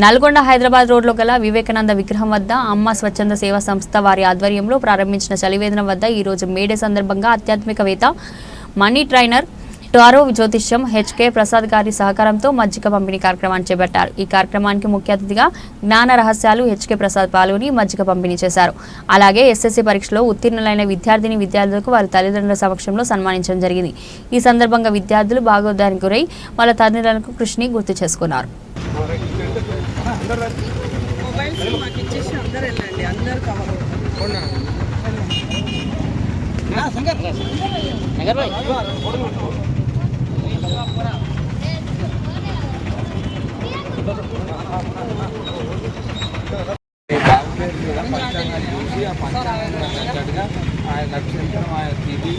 నల్గొండ హైదరాబాద్ రోడ్లో గల వివేకానంద విగ్రహం వద్ద అమ్మ స్వచ్ఛంద సేవా సంస్థ వారి ఆధ్వర్యంలో ప్రారంభించిన చలివేదన వద్ద ఈరోజు మేడే సందర్భంగా ఆధ్యాత్మికవేత్త మనీ ట్రైనర్ టారో జ్యోతిష్యం హెచ్కే ప్రసాద్ గారి సహకారంతో మజ్జిగ పంపిణీ కార్యక్రమాన్ని చేపట్టారు. ఈ కార్యక్రమానికి ముఖ్య అతిథిగా జ్ఞాన రహస్యాలు హెచ్కే ప్రసాద్ పాల్గొని మజ్జిగ పంపిణీ చేశారు. అలాగే ఎస్ఎస్సీ పరీక్షలో ఉత్తీర్ణులైన విద్యార్థిని విద్యార్థులకు వారి తల్లిదండ్రుల సమక్షంలో సన్మానించడం జరిగింది. ఈ సందర్భంగా విద్యార్థులు భాగోద్యానికి గురై వాళ్ళ తల్లిదండ్రులకు కృషిని గుర్తు చేసుకున్నారు. మొబైల్స్ మాకు ఇచ్చేసి అందరు వెళ్ళండి అందరు కవర్ పంచాంగాన్ని చూసి ఆ ఆయన నక్షత్రం ఆయన తిథి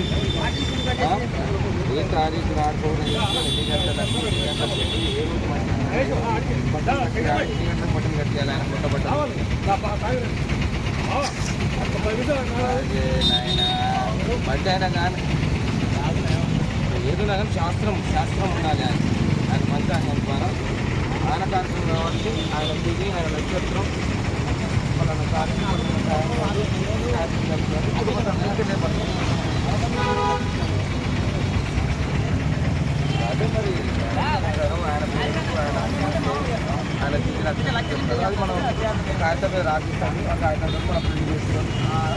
ఏ తారీఖు రాకపోవడం ఎన్ని గంటలకు ఎన్ని గంటలకు ఏ రోజు మటన్ కట్టియాలి ఆయన పుట్టబట్టాలి అదే నాయన అయినా కానీ ఏదో కానీ శాస్త్రం శాస్త్రం ఉండాలి ఆయన ఆయన పంచాంగం ద్వారా ఆయన కార్యక్రమం కాబట్టి ఆయన తిరిగి ఆయన నక్షత్రం పలానా కార్యక్రమం పలానా అదే మరి ఆయన పేరు, అది మనం కాగితం మీద రాసిస్తాము ఆ కాగితం మీద మనం ప్రింట్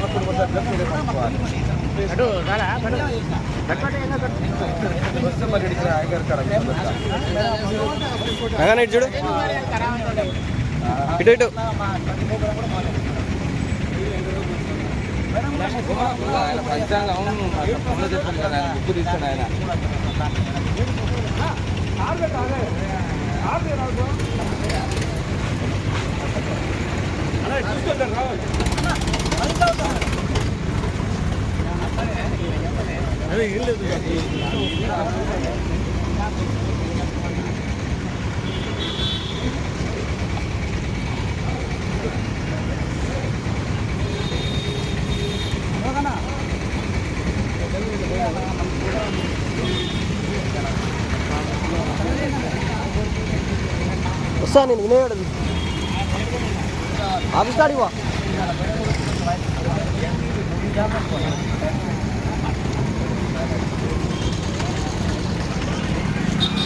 కుటుంబ సభ్యులకు వస్తే మరి ఇక్కడ చూడు ఇటు ఇటు ఆయన పంచాంగం చెప్పాను కదా ఆయన బుక్ తీస్తాడు ఆయన ಹೊಸ ನಿನಗೆ ಇನ್ನೇ ಹೇಳೋದು आविष्कार हुआ